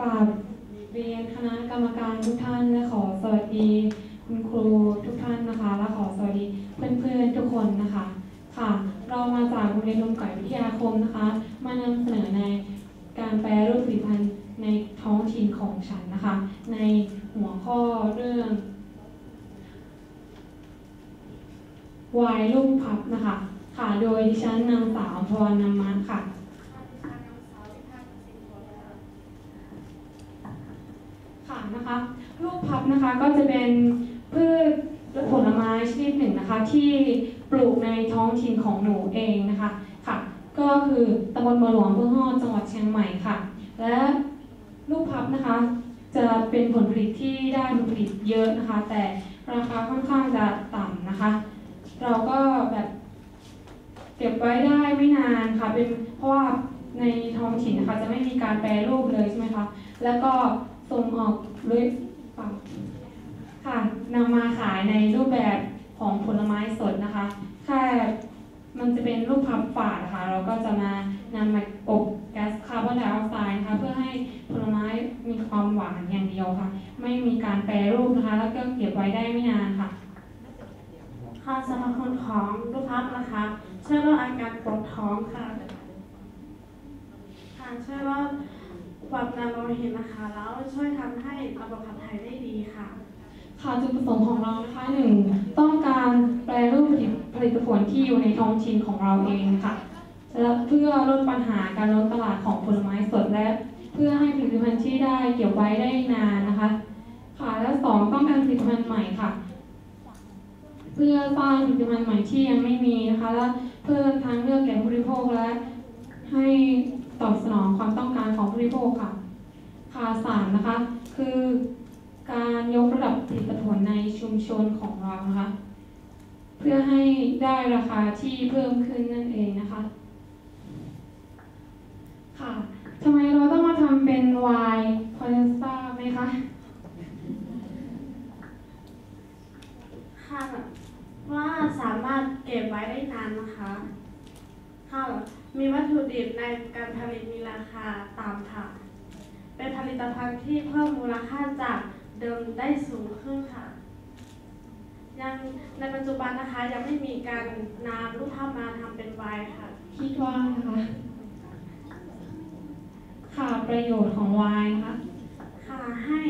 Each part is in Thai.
ราบเรียนคณะกรรมการทุกท่านและขอสวัสดีคุณครูทุกท่านนะคะ และขอสวัสดีเพื่อนๆทุกคนนะคะ ค่ะ เรามาจากโรงเรียนลมไก่วิทยาคมนะคะ มานำเสนอในการแปลรูปผลิตภัณฑ์ในท้องถิ่นของฉันนะคะ ในหัวข้อเรื่องวายลูกพับนะคะ ค่ะ โดยดิฉันนางสาวพรนำมาค่ะค่ะ นะคะลูกพับนะคะก็จะเป็นพืชและผลไม้ชนิดหนึ่งนะคะ ที่ปลูกในท้องถิ่นของหนูเองนะคะค่ะ ก็คือตำบลบัวหลวงอำเภอฮอดจังหวัดเชียงใหม่ค่ะ และลูกพับนะคะ จะเป็นผลผลิตที่ได้ผลผลิตเยอะนะคะ แต่ราคาค่อนข้างจะต่ำนะคะ เราก็แบบเก็บไว้ได้ไม่นานค่ะ เป็นเพราะว่าในท้องถิ่นนะคะจะไม่มีการแปรรูปเลยใช่ไหมคะ แล้วก็ ส่งออกด้วยปล่าค่ะนำมาขายในรูปแบบของผลไม้สดนะคะแค่มันจะเป็นรูปพับฝาดนะคะเราก็จะมานำมาอบแก๊สคาร์บอนไดออกไซด์นะคะเพื่อให้ผลไม้มีความหวานอย่างเดียวค่ะ ไม่มีการแปรรูปนะคะ แล้วก็เก็บไว้ได้ไม่นานค่ะค่ะสรรพคุณของลูกพับนะคะช่วยลดอาการปวดท้องค่ะค่ะช่วยลด ความดันโลหิตนะคะ แล้วช่วยทำให้ระบบขับถ่ายได้ดีค่ะ ค่ะจุดประสงค์ของเรานะคะหนึ่งต้องการแปรรูปผลิตผลิตผลที่อยู่ในท้องถิ่นของเราเองค่ะและเพื่อลดปัญหาการล้นตลาดของผลไม้สดและ เพื่อให้ผลิตภัณฑ์ที่ได้เก็บไว้ได้นานนะคะ ค่ะและสองต้องการผลิตภัณฑ์ใหม่ค่ะ เพื่อสร้างผลิตภัณฑ์ใหม่ที่ยังไม่มีนะคะและเพิ่มทางเลือกแก่ผู้บริโภคและให้ ตอบสนองความต้องการของผู้บริโภคค่ะค่ะสามนะคะคือการยกระดับผลิตผลในชุมชนของเรานะคะ เพื่อให้ได้ราคาที่เพิ่มขึ้นนั่นเองนะคะค่ะทำไมเราต้องมาทำเป็นไวน์พอจะทราบไหมคะ ค่ะว่าสามารถเก็บไว้ได้นานนะคะ ค่ะมีวัตถุดิบในการผลิตมีราคาต่ำค่ะ เป็น ผลิตภัณฑ์ที่เพิ่มมูลค่าจากเดิมได้สูงขึ้นค่ะ ยังในปัจจุบันนะคะยังไม่มีการนำรูปภาพมาทำเป็นไวน์ค่ะ คิดว่านะคะค่ะประโยชน์ของไวน์นะคะค่ะให้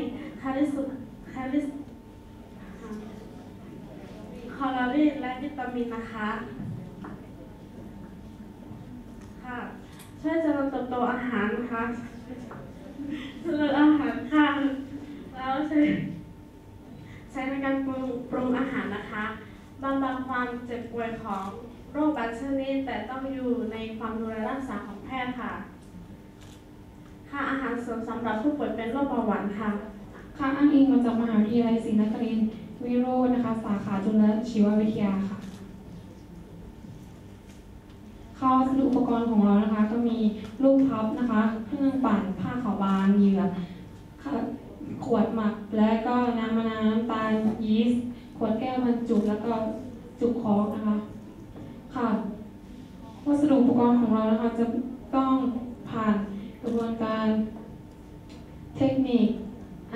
คาลิสุคาลิสคอลลาเจนและวิตามินนะคะค่ะช่วยเจริญเติบโตอาหารนะคะ เจริญอาหารค่ะแล้วใช้ใช้ในการปรุงปรุงอาหารนะคะบำบัดความเจ็บป่วยของโรคบางชนิดแต่ต้องอยู่ในความดูแลรักษาของแพทย์ค่ะ ค่ะอาหารเสริมสำหรับผู้ป่วยเป็นโรคเบาหวานค่ะ ค่ะอ้างอิงมาจากมหาวิทยาลัยศรีนครินทร์วิโรจน์นะคะ สาขาจุลชีววิทยาค่ะข้อวัสดุอุปกรณ์ของเรานะคะ ก็มีลูกพับนะคะ เครื่องปั่นผ้าขาวบางเหยื่อขวดหมักและก็น้ำมะนาวน้ำตาลยีสต์ขวดแก้วบรรจุแล้วก็จุกคอกนะคะค่ะวัสดุอุปกรณ์ของเรานะคะจะต้องผ่านกระบวนการเทคนิค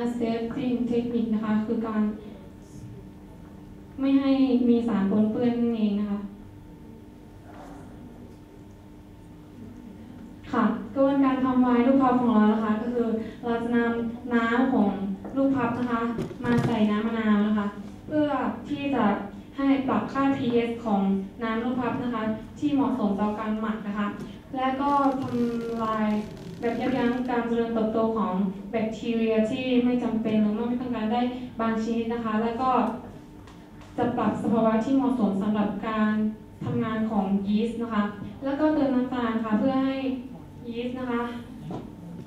assessing เทคนิคนะคะ คือการไม่ให้มีสารปนเปื้อนนั่นเองนะคะกระบวนการทำไวน์ลูก พับของเรานะคะ ก็คือเราจะนำน้ำของลูกพับนะคะ มาใส่น้ำมะนาวนะคะ เพื่อที่จะให้ปรับค่า pH ของน้ำลูกพับนะคะ ที่เหมาะสมต่อการหมักนะคะ และก็ทำลายแบบยับยั้งการเจริญเติบโตของแบคทีเรียที่ไม่จำเป็นหรือไม่ต้องการได้บางชนิดนะคะ แล้วก็จะปรับสภาวะที่เหมาะสมสำหรับการทำงานของยีสต์นะคะ แล้วก็เติมน้ำตาลค่ะเพื่อให้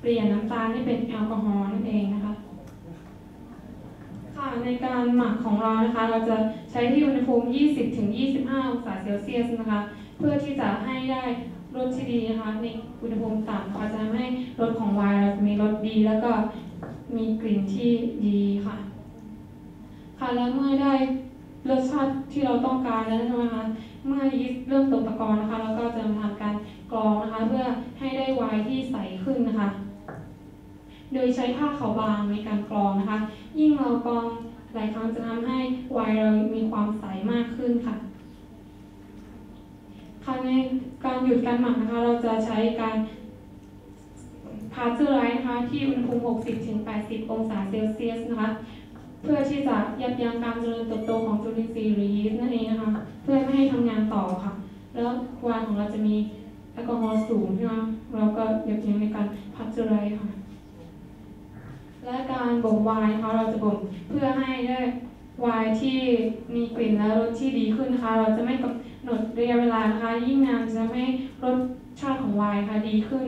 เปลี่ยนน้ำตาลให้เป็นแอลกอฮอล์นั่นเองนะคะค่ะในการหมักของเรานะคะ เราจะใช้ที่อุณหภูมิ 20-25 องศาเซลเซียสนะคะ เพื่อที่จะให้ได้รสที่ดีนะคะในอุณหภูมิต่ำนะคะจะทำให้รสของไวน์เราจะมีรสดี แล้วก็มีกลิ่นที่ดีค่ะ ค่ะแล้วเมื่อได้รสชาติที่เราต้องการแล้วนะคะเมื่อยีสต์เริ่มตกตะกอนนะคะเราก็จะทำการกรองนะคะ เพื่อให้ได้ไวน์ที่ใสขึ้นนะคะ โดยใช้ผ้าขาวบางในการกรองนะคะ ยิ่งเรากรองหลายครั้งจะทำให้ไวน์เรามีความใสมากขึ้นค่ะค่ะในการหยุดการหมักนะคะ เราจะใช้การพาสเจอร์ไรส์นะคะ ที่อุณหภูมิ 60-80 องศาเซลเซียสนะคะ เพื่อที่จะยับยั้งการเจริญเติบโตของจุลินทรีย์หรือยีสต์นั่นเองนะคะ เพื่อไม่ให้ทำงานต่อค่ะ แล้วไวน์ของเราจะมีแอลกอฮอล์สูงใช่ไหมเราก็ยับยั้งในการพาสเจอร์ไรส์ค่ะ และการบ่มไวน์นะคะเราจะบ่มเพื่อให้ได้ไวน์ที่มีกลิ่นและรสที่ดีขึ้นนะคะเราจะไม่กำหนดระยะเวลานะคะยิ่งนานจะทำให้รสชาติของไวน์ค่ะดีขึ้น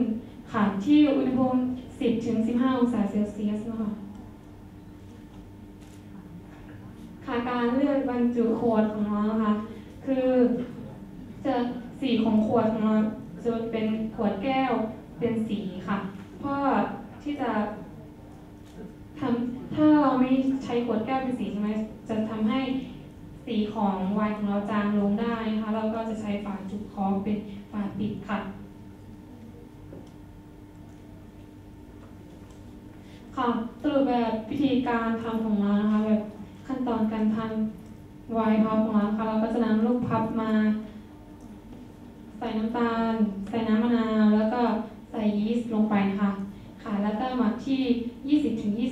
ค่ะที่อุณหภูมิ 10ถึง15 องศาเซลเซียสนะคะค่ะการเลือกบรรจุขวดของเรานะคะคือจะสีของขวดของเราจะเป็นขวดแก้วเป็นสีค่ะเพราะที่จะ ทำถ้าเราไม่ใช้ขวดแก้วเป็นสีใช่ไหมจะทำให้สีของไวน์ของเราจางลงได้นะคะเราก็จะใช้ฝาจุกคอเป็นฝาปิดค่ะค่ะสรุปแบบวิธีการทำของเรานะคะแบบขั้นตอนการทำไวน์พับของเรานะคะเราก็จะนำลูกพับมา ใส่น้ำตาล ใส่น้ำมะนาวแล้วก็ใส่ยีสต์ลงไปนะคะ ค่ะ แล้วก็มักที่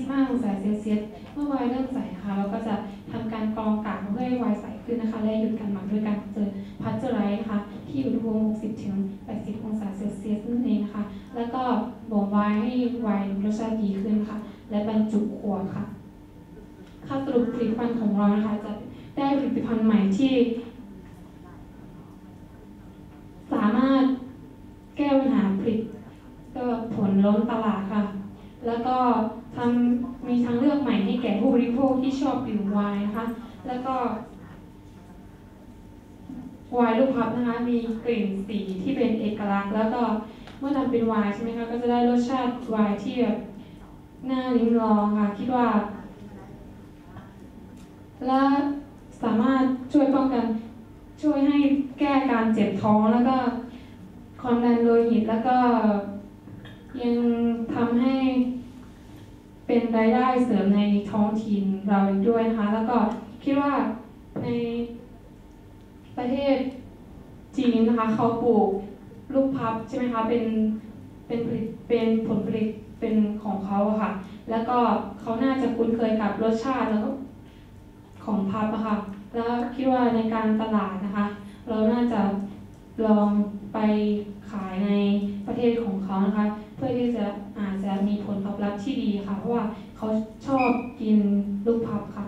20-25 องศาเซลเซียส เมื่อไวน์เริ่มใสนะคะเราก็จะทำการกรองกากเพื่อให้ไวน์ใสขึ้นนะคะ และหยุดการหมักด้วยการเจอพัชเจอร์ไรส์นะคะที่อุณหภูมิ 60-80 องศาเซลเซียสนั่นเองนะคะแล้วก็บ่มไวน์ให้ไวน์รสชาติดีขึ้นค่ะ และบรรจุขวดค่ะ ค่าสรุปผลิตภัณฑ์ของเรานะคะจะได้ผลิตภัณฑ์ใหม่ที่ สามารถแก้ปัญหาผลิตก็ผ ล้นตลาดค่ะ แล้วก็ทำมีทางเลือกใหม่ให้แก่ผู้บริโภคที่ชอบดื่มไวน์นะคะ แล้วก็ไวน์ลูกพับนะคะ มีกลิ่นสีที่เป็นเอกลักษณ์ แล้วก็เมื่อทำเป็นไวน์ใช่ไหมคะ ก็จะได้รสชาติไวน์ที่แบบน่าลิ้มลองค่ะ คิดว่า และสามารถช่วยป้องกัน ช่วยให้แก้การเจ็บท้องแล้วก็ความดันโลหิตแล้วก็ ยังทำให้เป็นรายได้เสริมในท้องถิ่นเราอีกด้วยนะคะ แล้วก็คิดว่าในประเทศจีนนะคะเขาปลูกลูกพับใช่ไหมคะเป็นเป็นผลิตเป็นผลผลิตเป็นของเขาอะค่ะ แล้วก็เขาน่าจะคุ้นเคยกับรสชาติแล้วก็ของพับอะค่ะ แล้วคิดว่าในการตลาดนะคะ เราน่าจะลองไปขายในประเทศของเขานะคะ เพื่อที่จะอาจจะมีผลตอบรับที่ดี ค่ะ เพราะว่าเขาชอบกินลูกพับค่ะ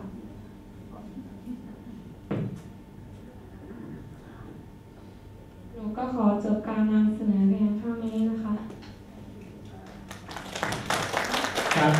หนูก็ขอจบการนำเสนอเพียงเท่านี้นะคะครับ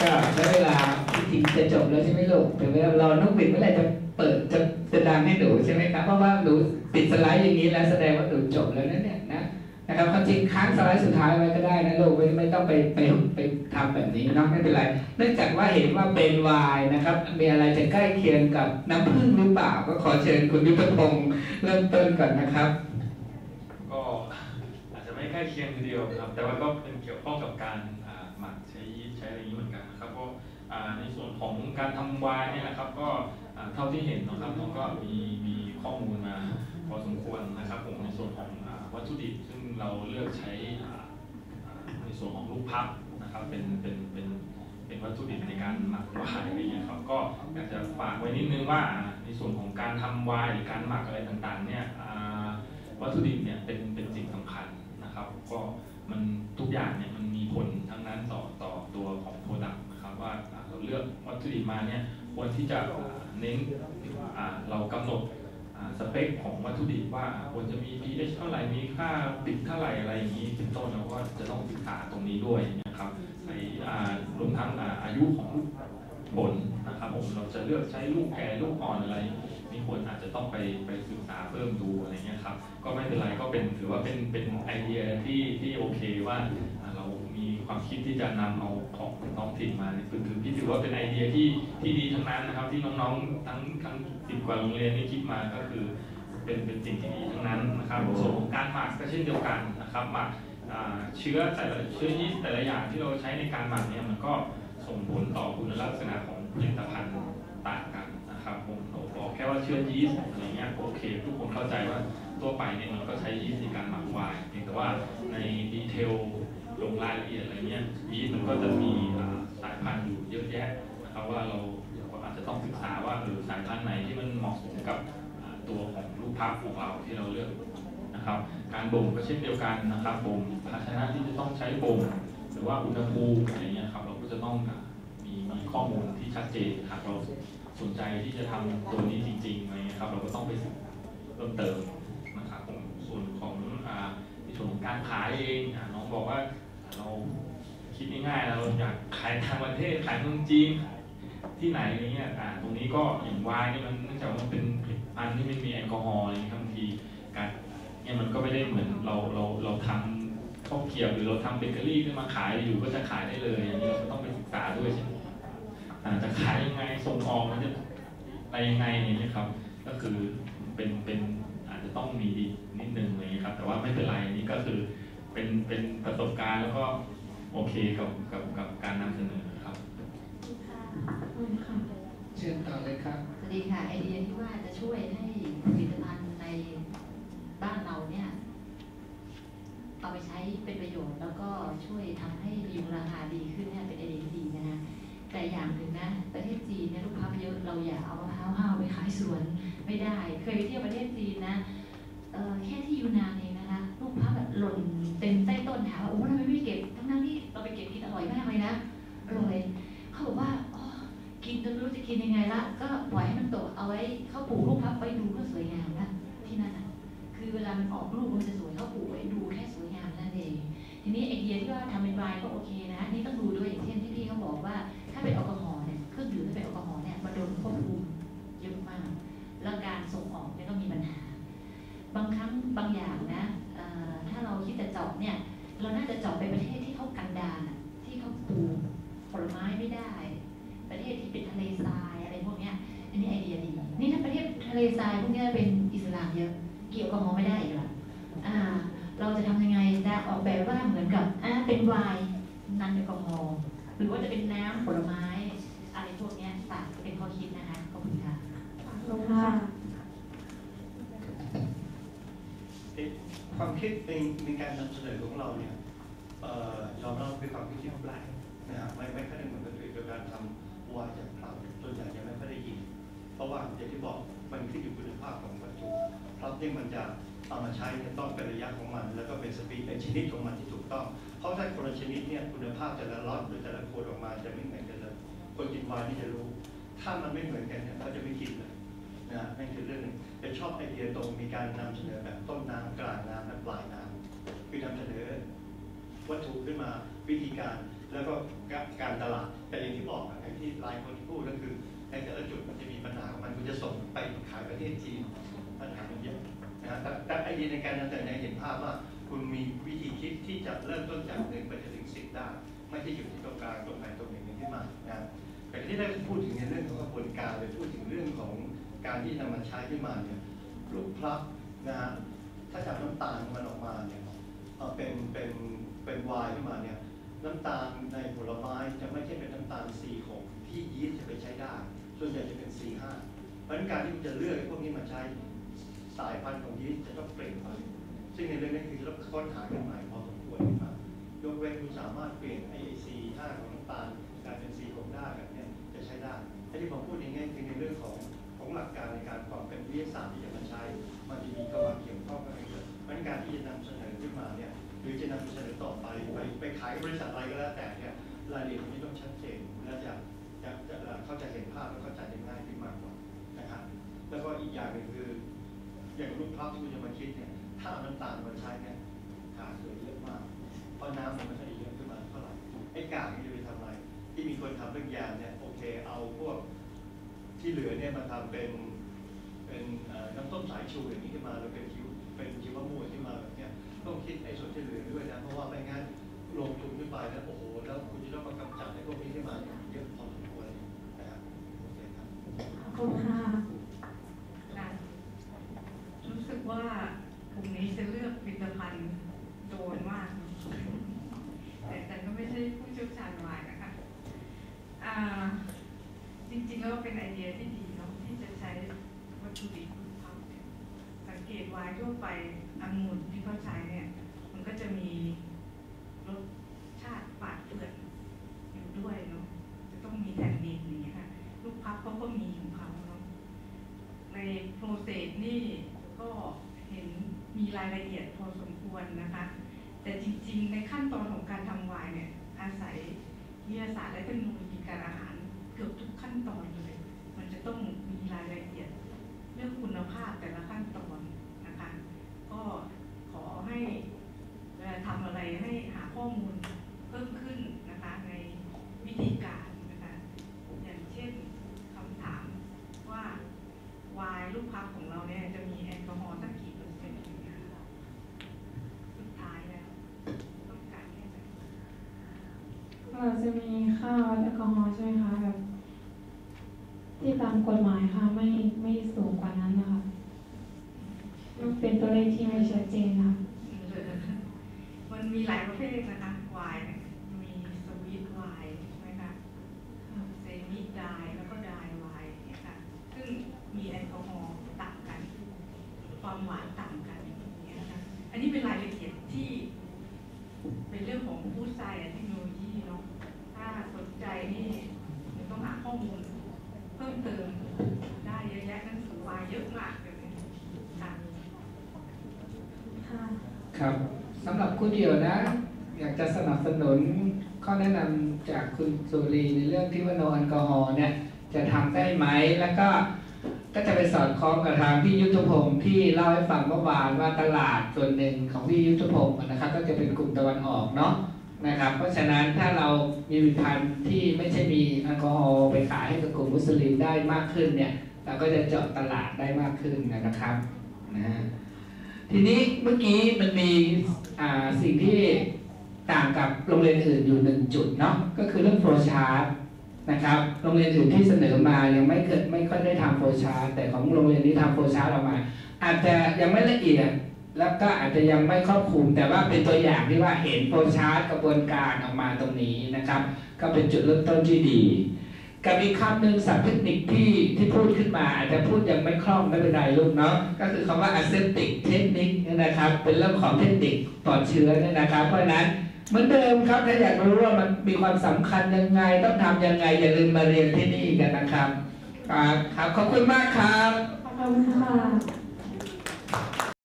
ก็ใช้เวลาที่จริงจะจบแล้วใช่ไหมลูกแต่เวลาเรานกบิดเมื่อไหร่จะเปิดจะจะดังให้หนูใช่ไหมครับเพราะว่าหนูปิดสไลด์อย่างนี้แล้วแสดงว่าหนูจบแล้วนะเนี่ยนะ นะครับความจริงค้างสไลด์สุดท้ายไว้ก็ได้นะลูกไม่ไม่ต้องไปไปไปทำแบบนี้เนาะไม่เป็นไรเนื่องจากว่าเห็นว่าเป็นวน์นะครับ มีอะไรจะใกล้เคียงกับน้ำผึ้งหรือเปล่า ก็ขอเชิญคุณยุทธพงศ์เริ่มต้นก่อนนะครับ ก็อาจจะไม่ใกล้เคียงทีเดียวครับ แต่ว่าก็เป็นเกี่ยวข้องกับการหมักใช้ยีสต์ใช้อะไรนี้เหมือนกันนะครับก็ในส่วนของการทำวน์เนี่ยนะครับ ก็เท่าที่เห็นนะครับเราก็มีมีข้อมูลมาพอสมควรนะครับผมในส่วนของวัตถุดิบซึ่ง เราเลือกใช้ในส่วนของลูกพับนะครับเป็นเป็นเป็นเป็นวัตถุดิบในการหมักวน์อะไรอย่างเงี้ยครับก็อยากจะฝากไว้นิดนึงว่าในส่วนของการทำไวน์หรือการหมักอะไรต่างๆเนี่ยวัตถุดิบเนี่ยเป็นเป็นสิ่งสำคัญนะครับ ก็มันทุกอย่างเนี่ยมันมีผลทั้งนั้นต่อต่อตัวของโปรดักต์นะครับว่าเราเลือกวัตถุดิบมาเนี่ยควรที่จะเน้นเรากำหนด สเปคของวัตถุดิบว่าควรจะมี pH เท่าไหร่ มีค่าปิดเท่าไหร่อะไรอย่างนี้เป็นต้นเราก็จะต้องศึกษาตรงนี้ด้วยนะครับในรวมทั้งอายุของผลนะครับผมเราจะเลือกใช้ลูกแก่ลูกอ่อนอะไรมีคนอาจจะต้องไปไปศึกษาเพิ่มดูอะไรเงี้ยครับก็ไม่เป็นไรก็เป็นถือว่าเป็นเป็นไอเดียที่ที่โอเคว่าเรา ความคิดที่จะนำเอาของท้องถิ่นมาเนี่ยคือคือพี่ถือว่าเป็นไอเดียที่ที่ดีทั้งนั้นนะครับ ที่น้องๆทั้งทั้งสิบกว่าโรงเรียนนี่คิดมาก็คือเป็นเป็นสิ่งที่ดีทั้งนั้นนะครับส่วนของการหมักก็เช่นเดียวกันนะครับหมักอ่าเชื้อแต่ละเชื้อยีสต์แต่ละอย่างที่เราใช้ในการหมักเนี่ยมันก็ส่งผลต่อคุณลักษณะของผลิตภัณฑ์ต่างกันนะครับผมบอกแค่ว่าเชื้อยีสต์อะไรเงี้ยโอเค ทุกคนเข้าใจว่าทั่วไปเนี่ยมันก็ใช้ยีสต์ในการหมักไวน์เพียงแต่ว่าในดีเทล ลงรายละเอียดอะไรเงี้ยยีมันก็จะมีสายพันธุ์อยู่เยอะแยะนะครับว่าเราอาจจะต้องศึกษาว่าหรือสายพันธุ์ไหนที่มันเหมาะสมกับตัวของลูกพักของเราที่เราเลือกนะครับ การบ่มก็เช่นเดียวกันนะครับบ่มภาชนะที่จะต้องใช้บ่มหรือว่าอุณหภูมิอะไรเงี้ยครับเราก็จะต้องมีมีข้อมูลที่ชัดเจนหากเราสนใจที่จะทำตัวนี้จริงๆอะไรเงี้ยครับเราก็ต้องไปศึกษาเพิ่มเติมนะครับผมส่วนของอในส่วนของการขายเองน้องบอกว่า คิดง่ายๆเราอยากขายทางประเทศขายเมืองจีนที่ไหนอะไรเงี้ยอ่าตรงนี้ก็อย่างวายนี่มันเนื่องจากมันเป็นผลิตภัณฑ์ที่ไม่มีแอลกอฮอล์อะไรเงี้ยบางทีการเนี่ยมันก็ไม่ได้เหมือนเราเราเราทำข้าวเกรียบหรือเราทำเบเกอรี่ขึ้นมาขายอยู่ก็จะขายได้เลยอันนี้เราก็ต้องไปศึกษาด้วยใช่ไหมอ่าจะขายยังไงส่งออกมันจะอะไรยังไงอย่างนี้ยครับ ก็คือเป็นเป็นอาจจะต้องมีนิดนึงอะไรอย่างนี้ยครับ แต่ว่าไม่เป็นไรอันนี้ก็คือเป็นเป็นประสบการณ์แล้วก็ โอเคกับกับกับการนำเสนอครับขอบคุณค่ะเชิญต่อเลยครับสวัสดีค่ะไอเดียที่ว่าจะช่วยให้ผลิตภัณฑ์ในบ้านเราเนี่ยเอาไปใช้เป็นประโยชน์แล้วก็ช่วยทำให้มีราคาดีขึ้นเนี่ยเป็นไอเดียที่ดีนะคะแต่อย่างหนึ่งนะประเทศจีนเนี่ยลูกค้าเยอะเราอย่าเอามะพร้าวห้าวไปขายสวนไม่ได้ เคยไปเที่ยวประเทศจีนนะเอ่อแค่ที่ยูนานเองนะคะลูกค้าแบบหล่นเต็มใต้ต้นถามว่าโอ้ทำไมไม่เก็บทั้งนั้นที่เรา ไปเก็บกินอร่อยมากเลยนะอร่อยเขาบอกว่าอ๋อกินจนรู้จะกินยังไงละก็ปล่อยให้มันโตเอาไว้เขาปลูกลูกพับไว้ดูก็สวยงามนะที่นั่นคือเวลามันออกลูกมันจะสวยเขาปลูกไว้ดูแค่สวยงามนั่นเองทีนี้ไอเดียที่ว่าทำเป็นไวน์ก็โอเคนะนี่ต้องดูด้วยอย่างเช่นที่พี่เขาบอกว่า ถ้าเป็นแอลกอฮอล์เนี่ยเครื่องดื่มที่เป็นแอลกอฮอล์เนี่ยมันโดนควบคุมเยอะมากแล้วการส่งออกเนี่ยก็มีปัญหา บางครั้งบางอย่างนะถ้าเราคิดจะเจาะเนี่ยเราน่าจะเจาะไปประเทศ กันดารน่ะที่เขาปลูกผลไม้ไม่ได้ ประเทศที่เป็นทะเลทรายอะไรพวกเนี้ยอันนี้ไอเดียดีนี่ถ้าประเทศทะเลทรายพวกเนี้ยเป็นอิสลามเยอะเกี่ยวกับมองไม่ได้อีกละอ่า เราจะทำยังไงจะออกแบบว่าเหมือนกับอ่าเป็นไวน์นันแอลกอฮอล์หรือว่าจะเป็นน้ำผลไม้อะไรพวกเนี้ยฝากเป็นข้อคิดนะคะขอบคุณค่ะขอบคุณค่ะความคิดในในการนำเสนอของเราเนี่ย ที่มันจะเอามาใช้เนี่ยต้องเป็นระยะของมัน แล้วก็เป็นสปีดเป็นชนิดของมันที่ถูกต้อง เพราะถ้าคนละชนิดเนี่ยคุณภาพแต่ละล็อตหรือแต่ละขวดออกมาจะไม่เหมือนกันเลยคนกินวายนี่จะรู้ ถ้ามันไม่เหมือนกันเนี่ยเขาจะไม่กินเลยนะฮะนั่นคือเรื่องหนึ่งแต่ชอบไอเดียตรงมีการนำเสนอแบบต้นน้ำกลางน้ำและปลายน้ำคือนำเสนอวัตถุขึ้นมาวิธีการแล้วก็การตลาดแต่อย่างที่บอกอย่างที่หลายคนที่พูดก็คือในแต่ละจุดมันจะมีปัญหาของมันคุณจะส่งไปขายประเทศจีน อะนะฮะแต่ไอเดียในการนำเสนอเห็นภาพว่า คุณมีวิธีคิดที่จะเริ่มต้นจากหนึ่งไปจนถึงสิบได้ไม่ใช่อยู่ที่ตรงกลางตรงไหนตรงหนึ่งขึ้นมานะแต่ที่ได้พูดถึงในเรื่องของกระบวนการเลยพูดถึงเรื่องของการที่นำมาใช้ขึ้นมาเนี่ยลูกพลับนะฮะถ้าจากน้ำตาลมันออกมาเนี่ยเออเป็นเป็นเป็นวน์ขึ้นมาเนี่ยน้ำตาลในผลไม้จะไม่ใช่เป็นน้ำตาล C6 ที่ยีสต์จะไปใช้ได้ ส่วนใหญ่จะเป็น C5 เพราะฉะนั้นการที่คุณจะเลือกพวกนี้มาใช้ สายพันธุ์ของยีสต์จะต้องเปลี่ยนไปซึ่งในเรื่องนี้คือต้องค้นหากันใหม่พอสมควรขึ้นมายกเว้นคุณสามารถเปลี่ยนไอ้ C5 ของน้ำตาลกลายเป็น C6 ได้แบบเนี้ยจะใช้ได้ไอ้ที่ผมพูดอย่างเงี้ยคือในเรื่องของของหลักการในการความเป็นวิทยาศาสตร์ที่จะมาใช้มันจะมีเข้ามาเกี่ยวข้องกันเยอะเพราะฉะนั้นการที่จะนำเสนอขึ้นมาเนี่ยหรือจะนำเสนอต่อไปไปไปขายบริษัทอะไรก็แล้วแต่เนี่ยรายละเอียดนี้ต้องชัดเจนและจะจะจะเขาจะเห็นภาพและเข้าใจได้ง่ายขึ้นมากกว่านะครับแล้วก็อีกอย่างหนึ่งคือ อย่างรูปภาพที่คุณจะมาคิดเนี่ยถ้าเอาน้ำตาลมาใช้เนี่ยขาดเหลือเยอะมากเพราะน้ำมันไม่ค่เยอะขึ้นมาเท่าไหร่ไอ้กากนี่จะไปทำอะไร ที่มีคนทำเรื่องยาเนี่ยโอเคเอาพวกที่เหลือเนี่ยมาทำเป็นเป็นน้ำต้มสายชูอย่างนี้ขึ้นมาหรือเป็นชีวเป็นชีวมวลขึ้นมาแบบเนี้ยต้องคิดไอ้ส่วนที่เหลือด้วยนะเพราะว่าไม่งั้นลงทุนขึ้นไปแล้วโอ้โหแล้วคุณจะต้องมากำจัดไอ้พวกนี้ขึ้นมาเยอะพอสมควรนะครับโอเคครับขอบคุณค่ะรู้สึกว่ากลุ่มนี้จะเลือกผลิตภัณฑ์โดนมาก ข ถุดิบลูกพับเนี่ยสัง เกตไวายทั่วไปอังุ่นที่เขาใช้เนี่ยมันก็จะมีรสชาติฝาดเปื่อนอยู่ด้วยเนาะจะต้องมีแทนนินอย่างเงี้ยค่ะลูกพับเขาก็มีของเขาเนาะในโปรเซสนี่ก็เห็นมีรายละเอียดพอสมควรนะคะ แต่จริงๆ ในขั้นตอนของการทำไวน์เนี่ย อาศัยวิทยาศาสตร์และเทคโนโลยีการอาหารเกือบทุกขั้นตอนเลย มันจะต้องมีรายละเอียด เรื่องคุณภาพแต่ละขั้นตอนนะคะ ก็ขอให้เวลาทำอะไรให้หาข้อ มูลเพิ่มขึ้นนะคะในวิธีการนะคะอย่างเช่นคำถามว่าวายลูกพับของเราเนี่ยจะมีแอลกอฮอล์สักกี่เปอร์เซ็นต์อย่างเงี้ยค่ะสุดท้ายแล้วต้องการแค่ไหนเราจะมีค่าวัดแอลกอฮอล์ใช่ไหมคะแบบที่ตามกฎหมายค่ะไม่ไม่สูงกว่านั้นนะคะมันเป็นตัวเลขที่ไม่ชัดเจนนะคะ มันมีหลายประเภทนะคะไวน์เนี่ยมีสวีทไวน์ใช่ไหมคะเซมิไดายแล้วก็ไดายไวน์เนี่ยค่ะ ซึ่งมีแอลกอฮอล์ต่างกัน ความหวานต่างกันอย่างเงี้ยนะคะ อันนี้เป็นรายละเอียดที่ เป็นเรื่องของผู้ใช้เทคโนโลยีเนาะ ถ้าสนใจนี่ต้องหาข้อมูล เพิ่มเติมได้เยอะแยะหนังสือวายเยอะมากเลยค่ะ ค่ะ ครับ สำหรับคุณเดียวนะ อยากจะสนับสนุนข้อแนะนำจากคุณสุรีในเรื่องที่ว่าโนแอลกอฮอล์เนี่ยจะทำได้ไหมแล้วก็ก็จะไปสอดคล้องกับทางพี่ยุทธพงศ์ที่เล่าให้ฟังเมื่อวานว่าตลาดส่วนหนึ่งของพี่ยุทธพงศ์นะครับ ก็จะเป็นกลุ่มตะวันออกเนาะนะครับ เพราะฉะนั้นถ้าเรามีผลิตภัณฑ์ที่ไม่ใช่มีแอลกอฮอล์ไปขายให้กับกลุ่มมุสลิมได้มากขึ้นเนี่ยเราก็จะเจาะตลาดได้มากขึ้นนะครับนะฮะทีนี้เมื่อกี้มันมี สิ่งที่ต่างกับโรงเรียนอื่นอยู่หนึ่งจุดเนาะก็คือเรื่องโฟลชาร์ตนะครับโรงเรียนอื่นที่เสนอมายังไม่เกิดไม่ค่อยได้ทำโฟลชาร์ตแต่ของโรงเรียนนี้ทำโฟลชาร์ตออกมา อาจจะยังไม่ละเอียดแล้วก็อาจจะยังไม่ครอบคลุม แต่ว่าเป็นตัวอย่างที่ว่าเห็นโฟชาร์ตกระบวนการออกมาตรงนี้นะครับ ก็เป็นจุดเริ่มต้นที่ดี กับอีกคำหนึ่งศัพท์เทคนิคที่ที่พูดขึ้นมา อาจจะพูดยังไม่คล่องไม่เป็นไรลูกเนาะก็คือคำว่า aseptic technique เนี่ยนะครับ เป็นเรื่องของเทคนิคปลอดเชื้อเนี่ยนะครับ เพราะนั้นเหมือนเดิมครับถ้าอยากรู้ว่ามันมีความสำคัญยังไง ต้องทำยังไง อย่าลืมมาเรียนที่นี่กันนะครับครับครับขอบคุณมากครับขอบคุณค่ะ